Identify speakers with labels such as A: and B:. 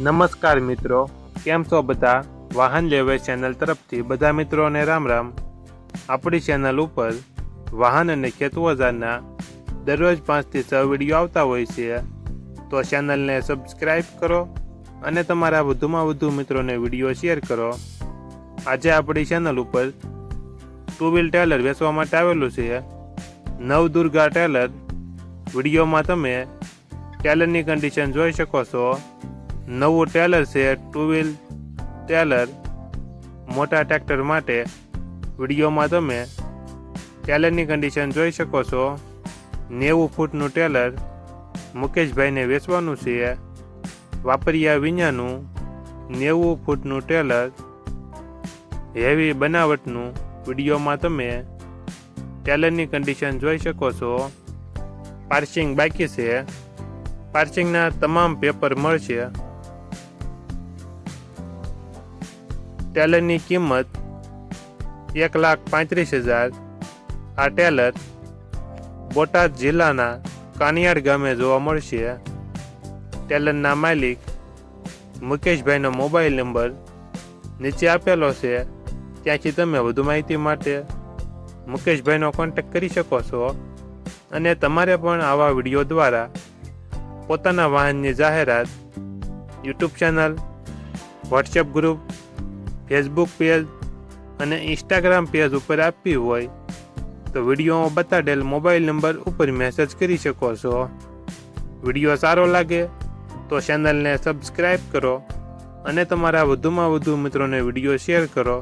A: નમસ્કાર મિત્રો, કેમ છો બધા? વાહન લેવે ચેનલ તરફથી બધા મિત્રોને રામ રામ. આપણી ચેનલ ઉપર વાહન અને ખેતવજારના દરરોજ પાંચથી છ વીડિયો આવતા હોય છે. તો ચેનલને સબસ્ક્રાઈબ કરો અને તમારા વધુમાં વધુ મિત્રોને વીડિયો શેર કરો. આજે આપણી ચેનલ ઉપર ટુ વ્હીલ ટેલર વેચવા માટે આવેલું છે. નવદુર્ગા ટેલર. વિડીયોમાં તમે ટેલરની કન્ડિશન જોઈ શકો છો. નવું ટેલર છે ટુ વ્હીલ ટેલર. મોટા ટ્રેક્ટર માટે વિડીયોમાં તમે ટેલરની કન્ડિશન જોઈ શકો છો. નેવું ફૂટનું ટેલર મુકેશભાઈને વેચવાનું છે. વાપરિયા વિનાનું નેવું ફૂટનું ટેલર. હેવી બનાવટનું વિડીયોમાં તમે ટેલરની કન્ડિશન જોઈ શકો છો. પાર્સિંગ બાકી છે. પાર્સિંગના તમામ પેપર મળશે. ટેલરની કિંમત એક લાખ પાંત્રીસ હજાર. આ ટેલર બોટાદ જિલ્લાના કાનિયાડ ગામે જોવા મળશે. ટેલરના માલિક મુકેશભાઈનો મોબાઈલ નંબર નીચે આપેલો છે. ત્યાંથી તમે વધુ માહિતી માટે મુકેશભાઈનો કોન્ટેક્ટ કરી શકો છો અને તમારે પણ આવા વીડિયો દ્વારા પોતાના વાહનની જાહેરાત, YouTube channel, WhatsApp group Facebook page અને ઇન્સ્ટાગ્રામ પેજ ઉપર આપવી હોય, તો વિડીયોમાં બતાડેલ મોબાઈલ નંબર ઉપર મેસેજ કરી શકો છો. વીડિયો સારો લાગે તો ચેનલને સબસ્ક્રાઈબ કરો અને તમારા વધુમાં વધુ મિત્રોને વીડિયો શેર કરો.